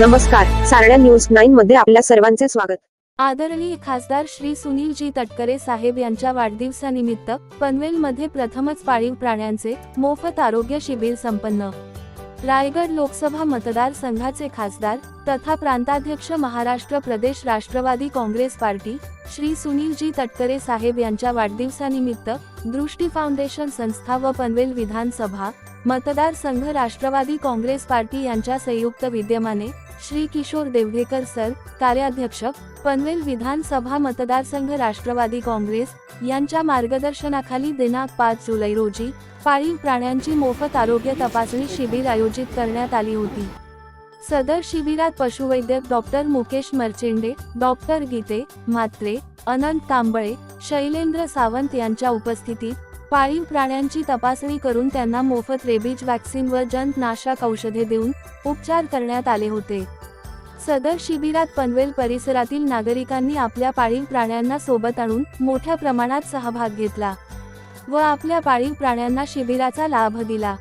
नमस्कार. सारण्या news nine मध्ये आपल्या सर्वांचे स्वागत. आदरणीय खासदार श्री सुनीलजी तटकरे साहेब यांच्या वाढदिवसानिमित्त पनवेलमध्ये प्रथमच पाळीव प्राण्यांचे मोफत आरोग्य शिबिर संपन्न. रायगड लोकसभा मतदारसंघाचे खासदार तथा प्रांताध्यक्ष महाराष्ट्र प्रदेश राष्ट्रवादी काँग्रेस पार्टी श्री सुनीलजी तटकरे साहेब यांच्या वाढदिवसानिमित्त दृष्टी फाउंडेशन संस्था व पनवेल विधानसभा मतदारसंघ राष्ट्रवादी काँग्रेस पार्टी यांच्या संयुक्त विद्यमाने श्री किशोर देवढेकर सर कार्याध्यक्ष पनवेल विधानसभा मतदारसंघ राष्ट्रवादी काँग्रेस यांच्या मार्गदर्शनाखाली दिनांक पाच जुलै रोजी पाळीव प्राण्यांची मोफत आरोग्य तपासणी शिबिर आयोजित करण्यात आली होती. सदर शिबिरात पशुवैद्यक doctor Mukesh merchant doctor Gite Mhatre Anant Kamble Shailendra Sawant यांच्या उपस्थितीत पाळीव प्राण्यांची तपासणी करून त्यांना मोफत रेबीज वॅक्सिन व जंतनाशक औषधे देऊन उपचार करण्यात आले होते. सदर शिबिरात पनवेल परिसरातील नागरिकांनी आपल्या पाळीव प्राण्यांना सोबत आणून मोठ्या प्रमाणात सहभाग घेतला व आपल्या पाळीव प्राण्यांना शिबिराचा लाभ दिला.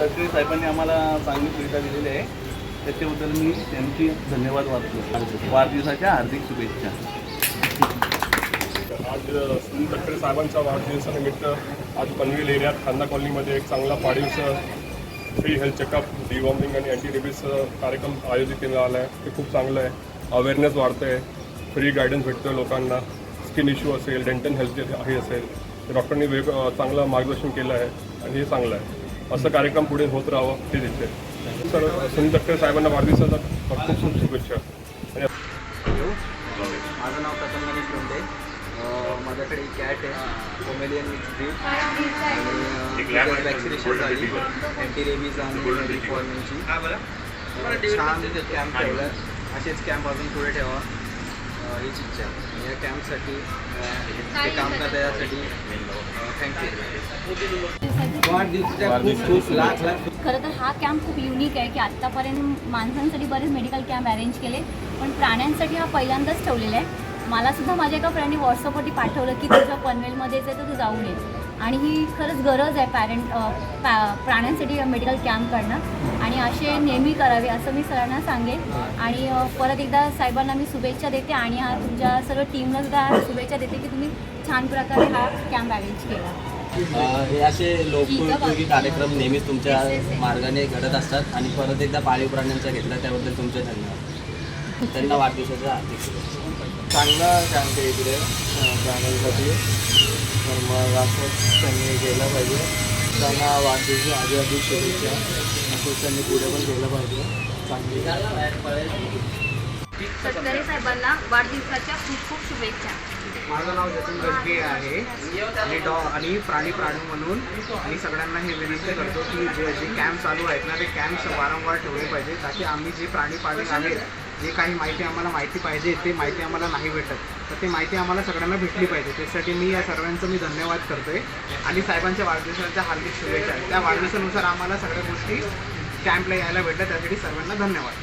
तटकरे साहेबांनी आम्हाला चांगली सुविधा दिलेली आहे. त्याच्याबद्दल मी त्यांची धन्यवाद वाटतो वाढदिवसाच्या हार्दिक शुभेच्छा. आज सुनील तटकरे साहेबांच्या वाढदिवसानिमित्त आज पनवेल एरियात खांदा कॉलनीमध्ये एक चांगला पाडीवचं फ्री हेल्थ चेकअप डिवॉर्मिंग आणि अँटी रेबीज कार्यक्रम आयोजित केला आला आहे ते खूप चांगलं आहे. अवेअरनेस वाढतं आहे फ्री गायडन्स भेटतं लोकांना. स्किन इश्यू असेल डेंटल हेल्थ हे असेल डॉक्टरनी वेग चांगलं मार्गदर्शन केलं आहे. आणि हे चांगलं आहे. असं कार्यक्रम पुढे होत राहावं हे दिसते तर सुनील तटकरे साहेबांना वाढदिवसाचा खूप खूप शुभेच्छा. माझं नाव लोंढे. अं, माझ्याकडे कॅट आहे. कोमेलियन मिक्स ब्रीड आणि वॅक्सिनेशन झाली. अँटी रेबीज आणि छान कॅम्प ठेवला असेच कॅम्प अजून पुढे ठेवा. हीच इच्छा. आहे. या कॅम्पसाठी काम करता यासाठी थँक्यू वाढदिवसाच्या खूप खूप लाख लाख. खरं तर हा कॅम्प खूप युनिक आहे की आत्तापर्यंत माणसांसाठी बरेच मेडिकल कॅम्प अरेंज केले पण प्राण्यांसाठी हा पहिल्यांदाच ठेवलेला आहे. मला सुद्धा माझ्या एका फ्रेंडने व्हॉट्सअपवरती पाठवलं की तुझ्या पनवेलमध्येच आहे तर तू जाऊन ये. आणि ही खरंच गरज आहे पॅरेंट प्राण्यांसाठी मेडिकल कॅम्प करणं. आणि असे नेहमी करावे असं मी सरांना सांगेन. आणि परत एकदा साहेबांना मी शुभेच्छा देते आणि हा तुमच्या सर्व टीमला सुद्धा शुभेच्छा देते की तुम्ही छान प्रकारे हा कॅम्प अरेंज केला. हे असे लोकोपयोगी कार्यक्रम नेहमीच तुमच्या मार्गाने घडत असतात. आणि परत एकदा पाळीव प्राण्यांचा घेतला त्याबद्दल तुमचे धन्यवाद. त्यांना वाढदिवसाच्या हार्दिक शुभेच्छा. चांगला कॅम्प आहे इकडे प्राण्यांसाठी तर मग असंच त्यांनी केलं पाहिजे. त्यांना वाढदिवशी आधी आधी शुभेच्छा. असंच त्यांनी पुढे पण केलं पाहिजे. चांगली साहेबांना वाढदिवसाच्या खूप खूप शुभेच्छा. माझं नाव जतीन गजगे आहे. आणि डॉ आणि प्राणी प्राणी म्हणून आणि सगळ्यांना हे विनंती करतो की जे जे कॅम्प चालू आहेत ना ते कॅम्प्स वारंवार ठेवले पाहिजे ताकी आम्ही जे प्राणी पाळीव आहेत जे काही माहिती आम्हाला माहिती पाहिजे ते माहिती आम्हाला नाही भेटत. तर ते माहिती आम्हाला सगळ्यांना भेटली पाहिजे. त्यासाठी मी या सर्वांचं मी धन्यवाद करतोय. आणि साहेबांच्या वाढदिवसाच्या हार्दिक शुभेच्छा. आहेत त्या वाढदिवसानुसार आम्हाला सगळ्या गोष्टी कॅम्पला यायला भेटल्या. त्यासाठी सर्वांना धन्यवाद.